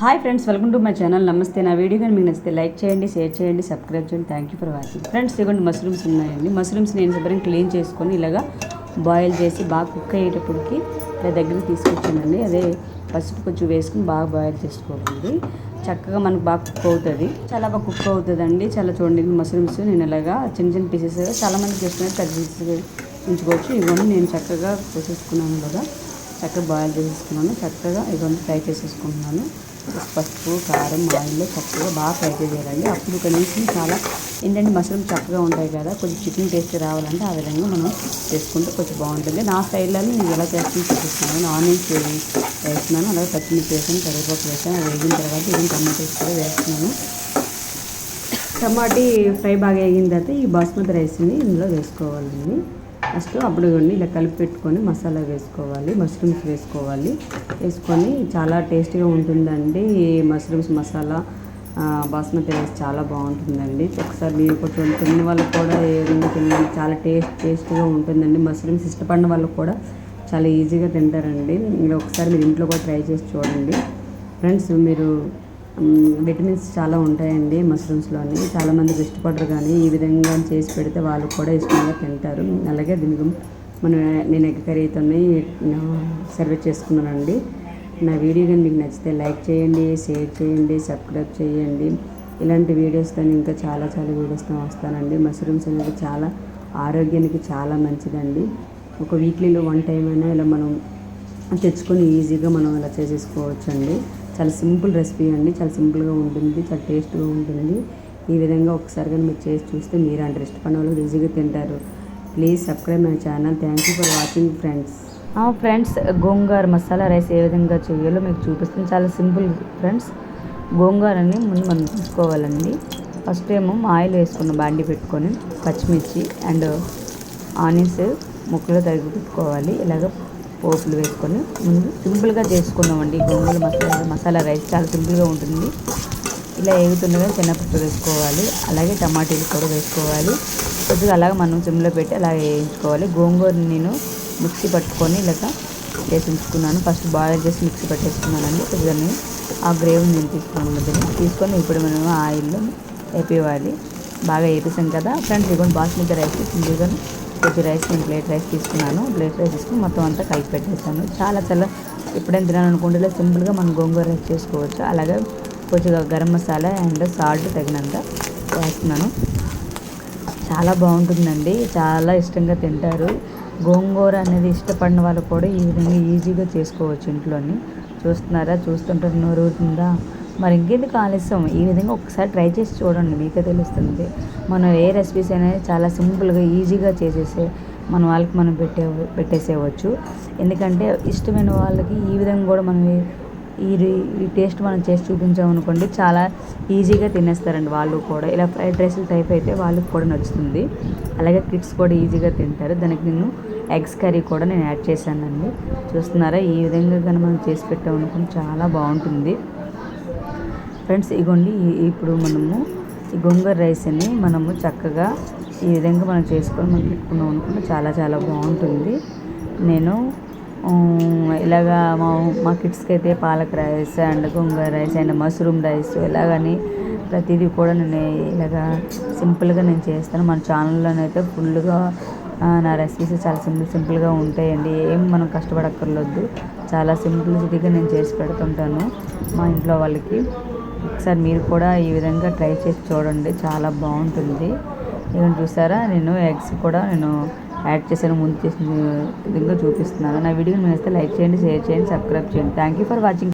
Hi friends welcome to my channel నమస్తే నా video కానీ మీకు నచ్చితే లైక్ చేయండి షేర్ చేయండి సబ్స్క్రైబ్ చేయండి. Thank you for watching friends ఇదిగోండి మష్రూమ్స్ ఉన్నాయండి. మష్రూమ్స్ నేను శుభ్రం క్లీన్ చేసుకొని ఇలాగా బాయిల్ చేసి బాగా కుక్ అయ్యేటప్పటికి ఇలా దగ్గరికి తీసుకొచ్చానండి. అదే పసుపు కొంచెం వేసుకుని బాగా బాయిల్ చేసుకోవాలండి చక్కగా మనకు బాగా కుక్ అవుతుంది. చాలా బాగా కుక్ అవుతుందండి. చాలా చూడండి మష్రూమ్స్ నేను ఇలాగా చిన్న చిన్న పీసెస్ చాలా మంది చేసుకునేది పెద్ద పీసెస్ ఉంచుకోవచ్చు. ఇవన్నీ నేను చక్కగా కోసేసుకున్నాను కదా చక్కగా బాయిల్ చేసేసుకున్నాను. చక్కగా ఇవన్నీ ఫ్రై చేసేసుకుంటున్నాను. పసుపు కారం ఆయిల్లో చక్కగా బాగా ఫ్రై చేయాలండి అప్పుడు కనీసం చాలా ఏంటంటే మష్రూమ్ చక్కగా ఉంటాయి కదా కొంచెం చికెన్ టేస్ట్ రావాలంటే ఆ విధంగా మనం చేసుకుంటే కొంచెం బాగుంటుంది. నా స్టైల్లో నేను ఎలా చేస్తాను చూపిస్తున్నాను. ఆనియన్స్ వేస్తున్నాను అలాగే పచ్చిమిర్చి వేసాను కరివేపాకు వేసాను అది వేగిన తర్వాత ఇది టమాటోస్ కూడా వేస్తున్నాను. టమాటీ ఫ్రై బాగా వేగిన తర్వాత ఈ బాస్మతి రైస్ని ఇందులో వేసుకోవాలండి. ఫస్ట్ అప్పుడు ఇలా కలిపి పెట్టుకొని మసాలా వేసుకోవాలి మష్రూమ్స్ వేసుకోవాలి. వేసుకొని చాలా టేస్టీగా ఉంటుందండి. ఈ మష్రూమ్స్ మసాలా బాస్మతి రైస్ చాలా బాగుంటుందండి. ఒకసారి మీరు కొంచెం తిన్న వాళ్ళకి కూడా ఏదైనా తిన్న చాలా టేస్ట్ టేస్ట్గా ఉంటుందండి. మష్రూమ్స్ ఇష్టపడిన వాళ్ళకి కూడా చాలా ఈజీగా తింటారండి. మీరు ఒకసారి మీరు ఇంట్లో కూడా ట్రై చేసి చూడండి. ఫ్రెండ్స్ మీరు విటమిన్స్ చాలా ఉంటాయండి మష్రూమ్స్లోని. చాలామందికి ఇష్టపడరు కానీ ఈ విధంగా చేసి పెడితే వాళ్ళు కూడా ఇష్టంగా తింటారు. అలాగే దీనికి మనం నేను ఎగ్ కర్రీతోని సర్వ్ చేసుకున్నానండి. నా వీడియో కానీ మీకు నచ్చితే లైక్ చేయండి షేర్ చేయండి సబ్స్క్రైబ్ చేయండి. ఇలాంటి వీడియోస్తో ఇంకా చాలా చాలా వీడియోస్తో వస్తానండి. మష్రూమ్స్ అనేది చాలా ఆరోగ్యానికి చాలా మంచిదండి. ఒక వీక్లీలో వన్ టైం అయినా ఇలా మనం తెచ్చుకొని ఈజీగా మనం ఇలా చేసేసుకోవచ్చు అండి చాలా సింపుల్ రెసిపీ అండి. చాలా సింపుల్గా ఉంటుంది. చాలా టేస్ట్గా ఉంటుంది. ఈ విధంగా ఒకసారి కానీ మీరు చేసి చూస్తే మీరు అంటే ఇష్టపడిన వాళ్ళు ఈజీగా తింటారు. Please subscribe my channel. Thank you for watching friends friends gongura masala rice ఏ విధంగా చేయాలో మీకు చూపిస్తుంది చాలా సింపుల్ ఫ్రెండ్స్. గోంగూరని ముందు మనం తీసుకోవాలండి. ఫస్ట్ ఏమో ఆయిల్ వేసుకున్న బాండి పెట్టుకొని పచ్చిమిర్చి అండ్ ఆనియన్స్ ముక్కలు తరిగి పెట్టుకోవాలి. ఇలాగ పోపులు వేసుకొని ముందు సింపుల్గా చేసుకున్నామండి. గోంగూర మసాలా మసాలా రైస్ చాలా సింపుల్గా ఉంటుంది. ఇలా వేగుతుండగా శనగపప్పు వేసుకోవాలి. అలాగే టమాటీలు కూడా వేసుకోవాలి. కొద్దిగా అలాగ మనం సిమ్లో పెట్టి అలా వేయించుకోవాలి. గోంగూర నేను మిక్సీ పట్టుకొని ఇలాగ వేసించుకున్నాను ఫస్ట్ బాయిల్ చేసి మిక్సీ పట్టేసుకున్నానండి. కొద్దిగా నేను ఆ గ్రేవీ నేను తీసుకున్నాను తీసుకొని ఇప్పుడు మనం ఆయిల్లో వేపివ్వాలి. బాగా వేపేసాం కదా. ఫ్రెండ్స్ ఇదిగోండి బాస్మతి రైస్ సింపుల్గా కొద్ది రైస్ నేను ప్లేట్ రైస్ తీసుకున్నాను. ప్లేట్ రైస్ తీసుకుని మొత్తం అంతా కలిపి పెట్టేసాను చాలా చాలా ఎప్పుడైనా తినాలనుకుంటే ఇలా సింపుల్గా మనం గోంగూర రైస్ చేసుకోవచ్చు. అలాగే కొద్దిగా గరం మసాలా అండ్ సాల్ట్ తగినంత వేస్తున్నాను. చాలా బాగుంటుందండి. చాలా ఇష్టంగా తింటారు. గోంగూర అనేది ఇష్టపడిన వాళ్ళు కూడా ఈ విధంగా ఈజీగా చేసుకోవచ్చు ఇంట్లోని. చూస్తున్నారా? చూస్తుంటే నోరు ఊరుతుందా? మరి ఇంకెందుకు ఆలస్యం? ఈ విధంగా ఒకసారి ట్రై చేసి చూడండి మీకే తెలుస్తుంది. మనం ఏ రెసిపీస్ అనేది చాలా సింపుల్గా ఈజీగా చేసేసే మన వాళ్ళకి మనం పెట్టే పెట్టేసేయవచ్చు. ఎందుకంటే ఇష్టమైన వాళ్ళకి ఈ విధంగా కూడా మనం ఈ ఈ టేస్ట్ మనం చేసి చూపించామనుకోండి చాలా ఈజీగా తినేస్తారండి వాళ్ళు కూడా. ఇలా ఫ్రైడ్ రైస్ టైప్ అయితే వాళ్ళకి కూడా నచ్చుతుంది. అలాగే కిడ్స్ కూడా ఈజీగా తింటారు. దానికి నేను ఎగ్స్ కర్రీ కూడా నేను యాడ్ చేశానండి. చూస్తున్నారా? ఈ విధంగా కానీ మనం చేసి పెట్టామనుకోండి చాలా బాగుంటుంది. ఫ్రెండ్స్ ఇగోండి ఇప్పుడు మనము ఈ గోంగూర రైస్ని మనము చక్కగా ఈ విధంగా మనం చేసుకొని మనం పెట్టుకున్నాం అనుకుంటే చాలా చాలా బాగుంటుంది. నేను ఇలాగా మా మా కిడ్స్కి అయితే palak rice and gongura rice and mushroom rice ఇలాగని ప్రతిదీ కూడా నేను ఇలాగా సింపుల్గా నేను చేస్తాను. మన ఛానల్లోనైతే ఫుల్గా నా రెసిపీస్ చాలా సింపుల్ సింపుల్గా ఉంటాయండి. ఏం మనం కష్టపడక్కర్లేదు చాలా సింప్లిసిటీగా నేను చేసి పెడుతుంటాను మా ఇంట్లో వాళ్ళకి. ఒకసారి మీరు కూడా ఈ విధంగా ట్రై చేసి చూడండి. చాలా బాగుంటుంది. ఇవన్నీ చూసారా? నేను ఎగ్స్ కూడా నేను యాడ్ చేశాను. ముందు చేసిన విధంగా చూపిస్తున్నాను. నా వీడియో నచ్చితే లైక్ చేయండి షేర్ చేయండి సబ్స్క్రైబ్ చేయండి. Thank you for watching